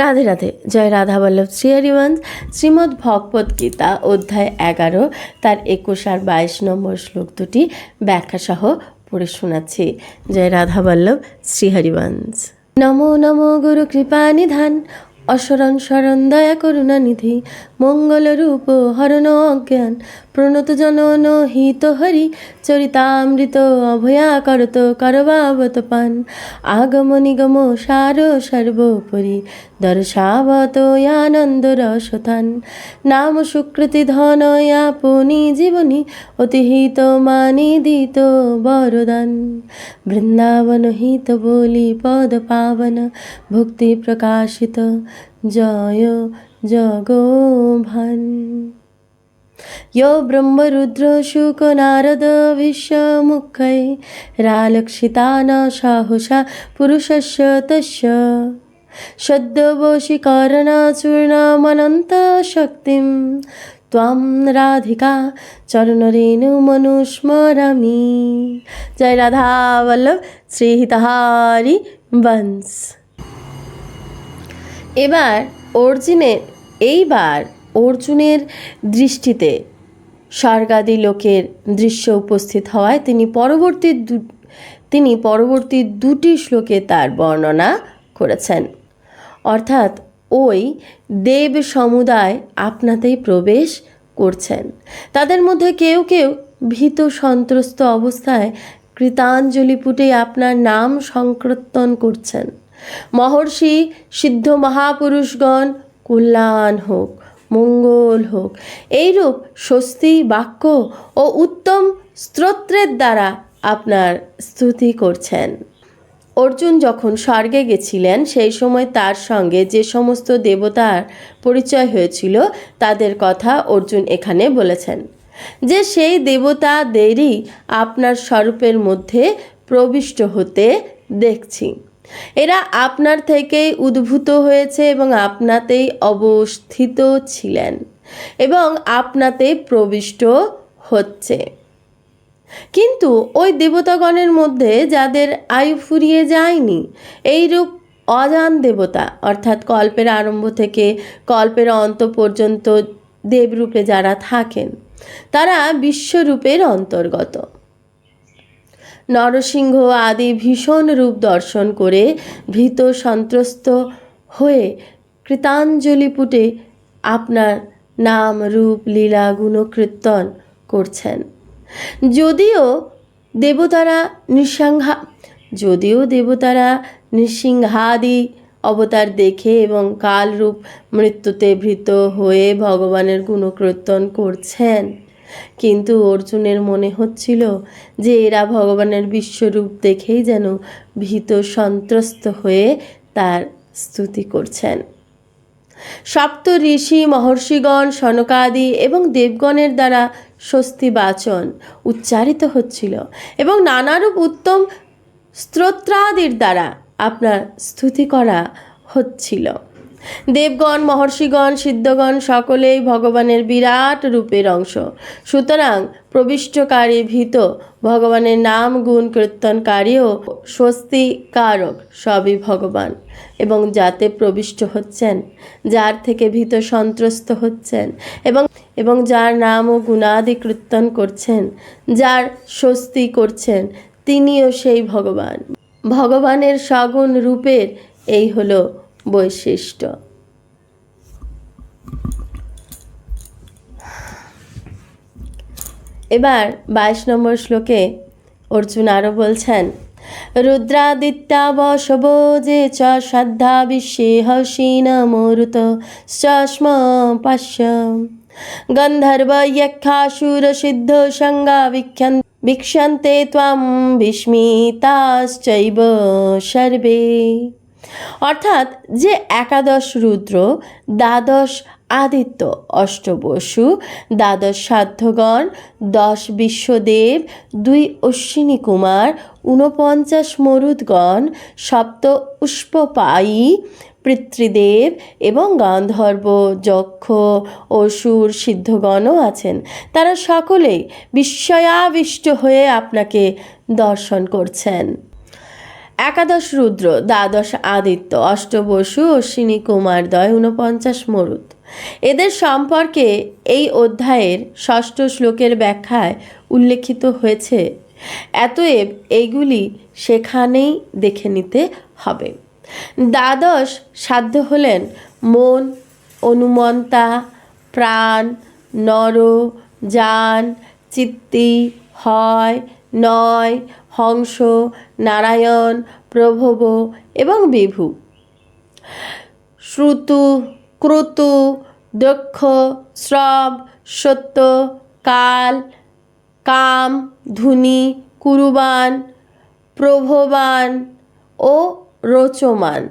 রাধে রাধে, জয় রাধা বল্লভ। শ্রীহরিবংশ শ্রীমদ্ ভগবত গীতা, অধ্যায় এগারো, তার একুশ আর বাইশ নম্বর শ্লোক দুটি ব্যাখ্যাসহ পড়ে শোনাচ্ছি। জয় রাধা বল্লভ শ্রীহরিবংশ নমো নমো, গুরু কৃপা নিধান। অসরণ শরণ, দয়া করুণা নিধি, মঙ্গল রূপ, হরণ অজ্ঞান, প্রণত জনন, হিত হরি, চরিতামৃত অভয়া করত করবাবত পান। আগম নিগম, সার সর্বোপরি, দর্শাবত আনন্দ রসথান। নাম সুকৃতি ধন, আপনি জীবনী, অতিহিত মানি দিত বরদান। বৃন্দাবন হিত বলি পদ পাবন, ভক্তি প্রকাশিত। জয় জগোভান यो ब्रह्मरुद्रशुकनारद विश्वमुखै रालक्षिता न साहुषा पुरुषस्य तस्य सद्यवशीकरणचूर्णमनन्तशक्तिं त्वां राधिका चरणरेणुमनुस्मरामि जय राधा वल्लभ শ্রীহিতাহারি বংশ এবার অর্জুনের, এইবার অর্জুনের দৃষ্টিতে স্বর্গাদি লোকের দৃশ্য উপস্থিত হওয়ায় তিনি পরবর্তী দু- তিনি পরবর্তী দুটি শ্লোকে তার বর্ণনা করেছেন। অর্থাৎ ওই দেব সমুদায় আপনাতেই প্রবেশ করছেন। তাদের মধ্যে কেউ কেউ ভীত সন্ত্রস্ত অবস্থায় কৃতাঞ্জলি পুটে আপনার নাম সংকীর্তন করছেন। মহর্ষি সিদ্ধ মহাপুরুষগণ কল্যাণ হোক, মঙ্গল হোক। এইরূপ স্বস্তি, বাক্য ও উত্তম স্তোত্রের দ্বারা আপনার স্তুতি করছেন। অর্জুন যখন স্বর্গে গেছিলেন, সেই সময় তার সঙ্গে যে সমস্ত দেবতার পরিচয় হয়েছিল, তাদের কথা অর্জুন এখানে বলেছেন। যে সেই দেবতাদেরই আপনার স্বরূপের মধ্যে প্রবিষ্ট হতে দেখছি। এরা আপনার থেকেই উদ্ভূত হয়েছে এবং আপনাতেই অবস্থিত ছিলেন এবং আপনাতেই প্রবিষ্ট হচ্ছে। কিন্তু ওই দেবতাগণের মধ্যে যাদের আয়ু ফুরিয়ে যায়নি, এইরূপ অজান দেবতা, অর্থাৎ কল্পের আরম্ভ থেকে কল্পের অন্ত পর্যন্ত দেবরূপে যারা থাকেন, তারা বিশ্বরূপের অন্তর্গত। নরসিংহ আদি ভীষণ রূপ দর্শন করে ভীত সন্ত্রস্ত হয়ে কৃতাঞ্জলি পুটে আপনার নাম, রূপ, লীলা, গুণকীর্তন করছেন। যদিও দেবতারা নৃসংহা, যদিও দেবতারা নৃসিংহাদি অবতার দেখে এবং কালরূপ মৃত্যুতে ভীত হয়ে ভগবানের গুণকীর্তন করছেন কিন্তু অর্জুনের মনে হচ্ছিল যে এরা ভগবানের বিশ্বরূপ দেখেই যেন ভীত সন্ত্রস্ত হয়ে তার স্তুতি করছেন। সপ্ত ঋষি, মহর্ষিগণ, সনকাদি এবং দেবগণের দ্বারা স্বস্তি বাচন উচ্চারিত হচ্ছিল এবং নানারূপ উত্তম স্তোত্রাদির দ্বারা আপনার স্তুতি করা হচ্ছিল। দেবগণ, মহর্ষিগণ, সিদ্ধগণ সকলেই ভগবানের বিরাট রূপের অংশ। সুতরাং প্রবিষ্টকারী ভীত ভগবানের নাম গুণ কীর্তনকারীও স্বস্তিকারক, সবই ভগবান। এবং যাতে প্রবিষ্ট হচ্ছেন, যার থেকে ভীত সন্ত্রস্ত হচ্ছেন, এবং এবং যার নাম ও গুণাদি কীর্তন করছেন, যার স্বস্তি করছেন, তিনিও সেই ভগবান। ভগবানের সগুণ রূপের এই হলো বৈশিষ্ট্য। এবার বাইশ নম্বর শ্লোকে অর্জুন আরও বলছেন, রুদ্রাদিত্যা বসব যে চ শ্রদ্ধা বিশ্বে হসীন মরুত চষ্ম পাশ্য গন্ধর্ব যক্ষাসুর সিদ্ধ সঙ্গা বিক্ষন্তে ত্বাম বিস্মিতাশ্চৈব সর্বে। অর্থাৎ যে একাদশ রুদ্র, দ্বাদশ আদিত্য অষ্টবসু দ্বাদশ সাধ্যগণ, দশ বিশ্বদেব, দুই অশ্বিনী কুমার, ঊনপঞ্চাশ মরুদগণ, সপ্ত পুষ্পপায়ী, পিতৃদেব এবং গান্ধর্ব, যক্ষ অসুর সিদ্ধগণও আছেন। তারা সকলেই বিস্ময়াবিষ্ট হয়ে আপনাকে দর্শন করছেন। একাদশ রুদ্র, দ্বাদশ আদিত্য, অষ্টবসু অশ্বিনী কুমারদয় ঊনপঞ্চাশ মরুত এদের সম্পর্কে এই অধ্যায়ের ষষ্ঠ শ্লোকের ব্যাখ্যায় উল্লেখিত হয়েছে। এতএব এইগুলি সেখানেই দেখে নিতে হবে। দ্বাদশ সাধ্য হলেন মন, অনুমন্তা, প্রাণ, নর যান চিত্তি হয় নয়, হংস, নারায়ণ, প্রভব এবং বিভু। শ্রুতু, ক্রুতু, দক্ষ শ্রব সত্য, কাল, কাম, ধুনি, কুরুবান, প্রভবান ও রোচমান।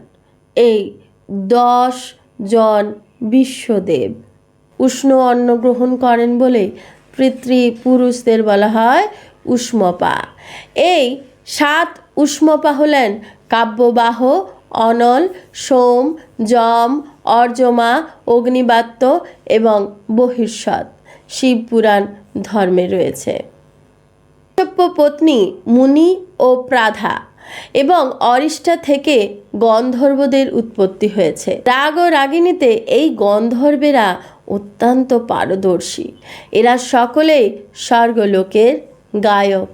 এই দশ জন বিশ্বদেব। উষ্ণ অন্ন গ্রহণ করেন বলে পিতৃ পুরুষদের বলা হয় উষ্মপা। এই সাত উষ্মপা হলেন কাব্যবাহ, অনল, সোম, যম, অর্জমা, অগ্নিবাত্য এবং বহির্ষৎ শিবপুরাণ ধর্মে রয়েছে। পত্নী মুনি ও প্রাধা এবং অরিষ্টা থেকে গন্ধর্বদের উৎপত্তি হয়েছে। রাগ ও রাগিনীতে এই গন্ধর্বেরা অত্যন্ত পারদর্শী। এরা সকলেই স্বর্গলোকের গায়ক।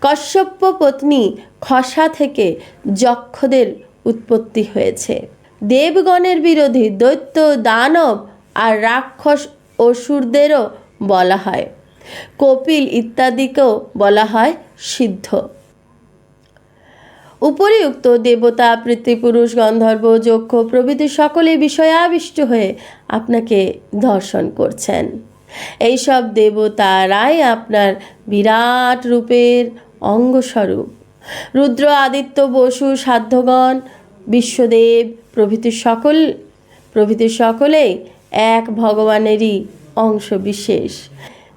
কশ্যপ পত্নী খসা থেকে যক্ষদের উৎপত্তি হয়েছে। দেবগণের বিরোধী দৈত্য দানব আর রাক্ষস অসুরদেরও বলা হয়। কপিল ইত্যাদিকেও বলা হয় সিদ্ধ। উপরিউক্ত দেবতা পিতৃপুরুষ গন্ধর্ব, যক্ষ প্রভৃতি সকলে বিষয়াবিষ্ট হয়ে আপনাকে দর্শন করছেন। এইসব দেবতারাই আপনার বিরাট রূপের অঙ্গস্বরূপ। রুদ্র, আদিত্য, বসু, সাধ্যগণ, বিশ্বদেব প্রভৃতি সকল প্রভৃতি সকলেই এক ভগবানেরই অংশ বিশেষ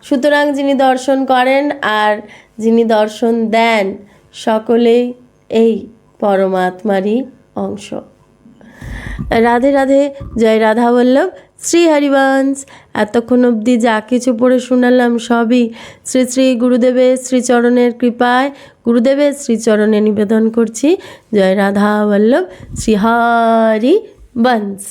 সুতরাং যিনি দর্শন করেন আর যিনি দর্শন দেন, সকলেই এই পরমাত্মারই অংশ। রাধে রাধে, জয় রাধা বল্লভ। শ্রী হরিবংশ। এতক্ষণ অবধি যা কিছু পড়ে শোনালাম সবই শ্রী শ্রী গুরুদেবের শ্রীচরণের কৃপায়, গুরুদেবের শ্রীচরণে নিবেদন করছি। জয় রাধা বল্লভ। শ্রী হরি বংশ